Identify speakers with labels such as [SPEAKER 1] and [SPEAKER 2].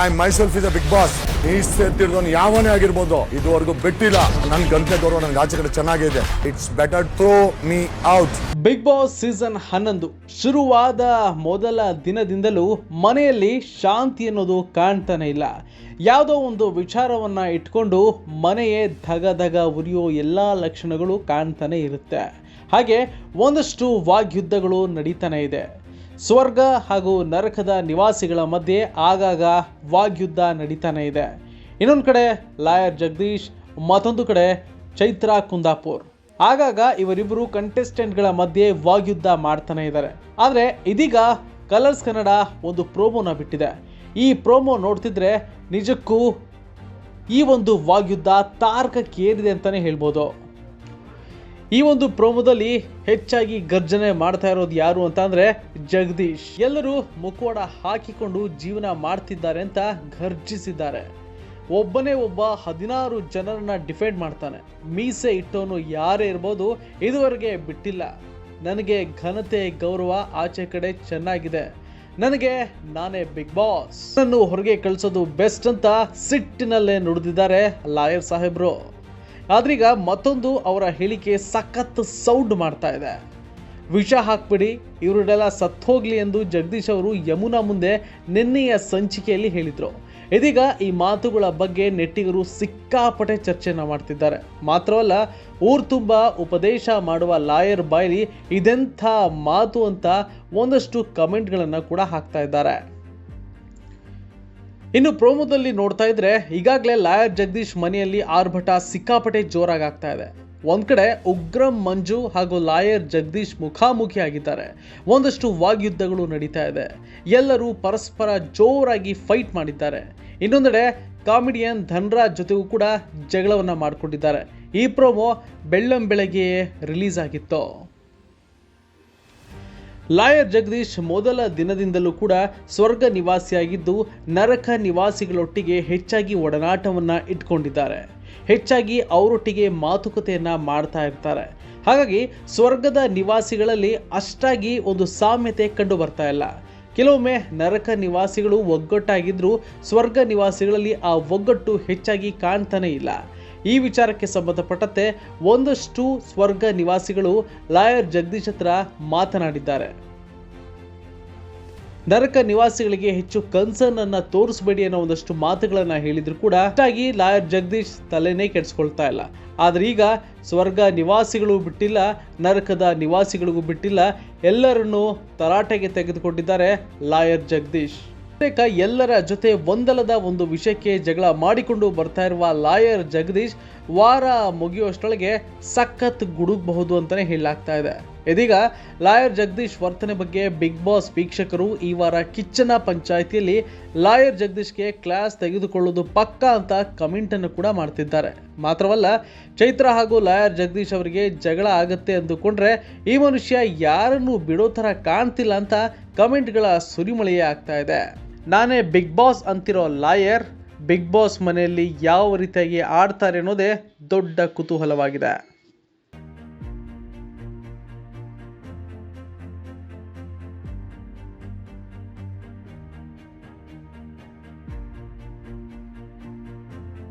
[SPEAKER 1] I myself is a big boss knees ಎತ್ತಿಡ್ದವನು ಯಾವನೇ ಆಗಿರ್ಬೋದು, ಇದುವರೆಗೂ ಬಿಟ್ಟಿಲ್ಲ. ನನ್ ಗಂಟೆ ಗೌರವ ನನ್ಗೆ ಆಚೆ ಕಡೆ ಚೆನ್ನಾಗಿದೆ. It's better throw me out
[SPEAKER 2] Bigg Boss season ಹನ್ನೊಂದು. ಶುರುವಾದ ಮೊದಲ ದಿನದಿಂದಲೂ ಮನೆಯಲ್ಲಿ ಶಾಂತಿ ಅನ್ನೋದು ಕಾಣ್ತಾನೆ ಇಲ್ಲ. ಯಾವುದೋ ಒಂದು ವಿಚಾರವನ್ನ ಇಟ್ಕೊಂಡು ಮನೆಯೇ ಧಗ ಧಗ ಉರಿಯೋ ಎಲ್ಲ ಲಕ್ಷಣಗಳು ಕಾಣ್ತಾನೆ ಇರುತ್ತೆ. ಹಾಗೆ ಒಂದಷ್ಟು ವಾಗ್ಯುದ್ಧಗಳು ನಡೀತಾನೆ ಇದೆ. ಸ್ವರ್ಗ ಹಾಗೂ ನರಕದ ನಿವಾಸಿಗಳ ಮಧ್ಯೆ ಆಗಾಗ ವಾಗ್ಯುದ್ಧ ನಡೀತಾನೆ ಇದೆ. ಇನ್ನೊಂದು ಕಡೆ ಲಾಯರ್ ಜಗದೀಶ್, ಮತ್ತೊಂದು ಕಡೆ ಚೈತ್ರಾ ಕುಂದಾಪುರ್. ಆಗಾಗ ಇವರಿಬ್ಬರು ಕಂಟೆಸ್ಟೆಂಟ್ಗಳ ಮಧ್ಯೆ ವಾಗ್ಯುದ್ಧ ಮಾಡ್ತಾನೆ ಇದ್ದಾರೆ. ಆದರೆ ಇದೀಗ ಕಲರ್ಸ್ ಕನ್ನಡ ಒಂದು ಪ್ರೋಮೋನ ಬಿಟ್ಟಿದೆ. ಈ ಪ್ರೋಮೋ ನೋಡ್ತಿದ್ರೆ ನಿಜಕ್ಕೂ ಈ ಒಂದು ವಾಗ್ಯುದ್ಧ ತಾರಕಕ್ಕೇರಿದೆ ಅಂತಲೇ ಹೇಳ್ಬೋದು. ಈ ಒಂದು ಪ್ರೋಮೋದಲ್ಲಿ ಹೆಚ್ಚಾಗಿ ಗರ್ಜನೆ ಮಾಡ್ತಾ ಇರೋದು ಯಾರು ಅಂತ ಅಂದ್ರೆ ಜಗದೀಶ್. ಎಲ್ಲರೂ ಮುಖವಾಡ ಹಾಕಿಕೊಂಡು ಜೀವನ ಮಾಡ್ತಿದ್ದಾರೆ ಅಂತ ಗರ್ಜಿಸಿದ್ದಾರೆ ಒಬ್ಬನೇ ಒಬ್ಬ ಹದಿನಾರು ಜನರನ್ನ ಡಿಫೆಂಡ್ ಮಾಡ್ತಾನೆ. ಮೀಸೆ ಇಟ್ಟವನು ಯಾರೇ ಇರ್ಬೋದು ಇದುವರೆಗೆ ಬಿಟ್ಟಿಲ್ಲ. ನನಗೆ ಘನತೆ, ಗೌರವ ಆಚೆ ಕಡೆ ಚೆನ್ನಾಗಿದೆ. ನನಗೆ ನಾನೇ ಬಿಗ್ ಬಾಸ್. ನನ್ನ ಹೊರಗೆ ಕಳಿಸೋದು ಬೆಸ್ಟ್ ಅಂತ ಸಿಟ್ಟಿನಲ್ಲೇ ನುಡಿದಿದ್ದಾರೆ ಲಾಯರ್ ಸಾಹೇಬ್ರು. ಆದ್ರೀಗ ಮತ್ತೊಂದು ಅವರ ಹೇಳಿಕೆ ಸಖತ್ ಸೌಂಡ್ ಮಾಡ್ತಾ ಇದೆ. ವಿಷ ಹಾಕ್ಬಿಡಿ ಇವರೆಲ್ಲ ಸತ್ತೋಗ್ಲಿ ಎಂದು ಜಗದೀಶ್ ಅವರು ಯಮುನಾ ಮುಂದೆ ನಿನ್ನೆಯ ಸಂಚಿಕೆಯಲ್ಲಿ ಹೇಳಿದರು. ಇದೀಗ ಈ ಮಾತುಗಳ ಬಗ್ಗೆ ನೆಟ್ಟಿಗರು ಸಿಕ್ಕಾಪಟ್ಟೆ ಚರ್ಚೆನ ಮಾಡ್ತಿದ್ದಾರೆ. ಮಾತ್ರವಲ್ಲ, ಊರ್ ತುಂಬ ಉಪದೇಶ ಮಾಡುವ ಲಾಯರ್ ಬಾಯಿ ಇದೆಂಥ ಮಾತು ಅಂತ ಒಂದಷ್ಟು ಕಮೆಂಟ್ಗಳನ್ನು ಕೂಡ ಹಾಕ್ತಾ ಇದ್ದಾರೆ. ಇನ್ನು ಪ್ರೋಮೋದಲ್ಲಿ ನೋಡ್ತಾ ಇದ್ರೆ ಈಗಾಗಲೇ ಲಾಯರ್ ಜಗದೀಶ್ ಮನೆಯಲ್ಲಿ ಆರ್ಭಟ, ಸಿಕ್ಕಾಪಟ್ಟೆ ಜೋರಾಗಿ ಆಗ್ತಾ ಇದೆ. ಒಂದ್ ಕಡೆ ಉಗ್ರಂ ಮಂಜು ಹಾಗೂ ಲಾಯರ್ ಜಗದೀಶ್ ಮುಖಾಮುಖಿ ಆಗಿದ್ದಾರೆ ಒಂದಷ್ಟು ವಾಗ್ಯುದ್ಧಗಳು ನಡೀತಾ ಇದೆ. ಎಲ್ಲರೂ ಪರಸ್ಪರ ಜೋರಾಗಿ ಫೈಟ್ ಮಾಡಿದ್ದಾರೆ. ಇನ್ನೊಂದೆಡೆ ಕಾಮಿಡಿಯನ್ ಧನ್ರಾಜ್ ಜೊತೆಗೂ ಕೂಡ ಜಗಳವನ್ನ ಮಾಡಿಕೊಂಡಿದ್ದಾರೆ. ಈ ಪ್ರೋಮೋ ಬೆಳ್ಳಂ ಬೆಳಗ್ಗೆಯೇ ರಿಲೀಸ್ ಆಗಿತ್ತು. ಲಾಯರ್ ಜಗದೀಶ್ ಮೊದಲ ದಿನದಿಂದಲೂ ಕೂಡ ಸ್ವರ್ಗ ನಿವಾಸಿಯಾಗಿದ್ದು ನರಕ ನಿವಾಸಿಗಳೊಟ್ಟಿಗೆ ಹೆಚ್ಚಾಗಿ ಒಡನಾಟವನ್ನ ಇಟ್ಕೊಂಡಿದ್ದಾರೆ. ಹೆಚ್ಚಾಗಿ ಅವರೊಟ್ಟಿಗೆ ಮಾತುಕತೆಯನ್ನ ಮಾಡ್ತಾ ಇರ್ತಾರೆ. ಹಾಗಾಗಿ ಸ್ವರ್ಗದ ನಿವಾಸಿಗಳಲ್ಲಿ ಅಷ್ಟಾಗಿ ಒಂದು ಸಾಮ್ಯತೆ ಕಂಡು ಬರ್ತಾ ಇಲ್ಲ. ಕೆಲವೊಮ್ಮೆ ನರಕ ನಿವಾಸಿಗಳು ಒಗ್ಗಟ್ಟಾಗಿದ್ದರೂ ಸ್ವರ್ಗ ನಿವಾಸಿಗಳಲ್ಲಿ ಆ ಒಗ್ಗಟ್ಟು ಹೆಚ್ಚಾಗಿ ಕಾಣ್ತಾನೆ ಇಲ್ಲ. ಈ ವಿಚಾರಕ್ಕೆ ಸಂಬಂಧಪಟ್ಟಂತೆ ಒಂದಷ್ಟು ಸ್ವರ್ಗ ನಿವಾಸಿಗಳು ಲಾಯರ್ ಜಗದೀಶ್ ಹತ್ರ ಮಾತನಾಡಿದ್ದಾರೆ. ನರಕ ನಿವಾಸಿಗಳಿಗೆ ಹೆಚ್ಚು ಕನ್ಸರ್ನ್ ಅನ್ನ ತೋರಿಸಬೇಡಿ ಅನ್ನೋ ಒಂದಷ್ಟು ಮಾತುಗಳನ್ನ ಹೇಳಿದ್ರು ಕೂಡ ಅಷ್ಟಾಗಿ ಲಾಯರ್ ಜಗದೀಶ್ ತಲೆನೇ ಕೆಡಿಸ್ಕೊಳ್ತಾ ಇಲ್ಲ. ಆದ್ರೆ ಈಗ ಸ್ವರ್ಗ ನಿವಾಸಿಗಳು ಬಿಟ್ಟಿಲ್ಲ, ನರಕದ ನಿವಾಸಿಗಳಿಗೂ ಬಿಟ್ಟಿಲ್ಲ, ಎಲ್ಲರನ್ನೂ ತರಾಟೆಗೆ ತೆಗೆದುಕೊಂಡಿದ್ದಾರೆ ಲಾಯರ್ ಜಗದೀಶ್. ಬಹುತೇಕ ಎಲ್ಲರ ಜೊತೆ ಒಂದಲದ ಒಂದು ವಿಷಯಕ್ಕೆ ಜಗಳ ಮಾಡಿಕೊಂಡು ಬರ್ತಾ ಇರುವ ಲಾಯರ್ ಜಗದೀಶ್ ವಾರ ಮುಗಿಯುವಷ್ಟರೊಳಗೆ ಸಖತ್ ಗುಡುಗಬಹುದು ಅಂತಾನೆ ಹೇಳಲಾಗ್ತಾ ಇದೆ. ಇದೀಗ ಲಾಯರ್ ಜಗದೀಶ್ ವರ್ತನೆ ಬಗ್ಗೆ ಬಿಗ್ ಬಾಸ್ ವೀಕ್ಷಕರು ಈ ವಾರ ಕಿಚ್ಚನ ಪಂಚಾಯಿತಿಯಲ್ಲಿ ಲಾಯರ್ ಜಗದೀಶ್ಗೆ ಕ್ಲಾಸ್ ತೆಗೆದುಕೊಳ್ಳೋದು ಪಕ್ಕ ಅಂತ ಕಮೆಂಟ್ ಅನ್ನು ಕೂಡ ಮಾಡ್ತಿದ್ದಾರೆ. ಮಾತ್ರವಲ್ಲ, ಚೈತ್ರ ಹಾಗೂ ಲಾಯರ್ ಜಗದೀಶ್ ಅವರಿಗೆ ಜಗಳ ಆಗುತ್ತೆ ಅಂದುಕೊಂಡ್ರೆ ಈ ಮನುಷ್ಯ ಯಾರನ್ನು ಬಿಡೋ ಥರ ಕಾಣ್ತಿಲ್ಲ ಅಂತ ಕಮೆಂಟ್ಗಳ ಸುರಿಮಳೆಯೇ ಆಗ್ತಾ ಇದೆ. ನಾನೇ ಬಿಗ್ ಬಾಸ್ ಅಂತಿರೋ ಲಾಯರ್ ಬಿಗ್ ಬಾಸ್ ಮನೆಯಲ್ಲಿ ಯಾವ ರೀತಿಯಾಗಿ ಆಡ್ತಾರೆ ಅನ್ನೋದೇ ದೊಡ್ಡ ಕುತೂಹಲವಾಗಿದೆ.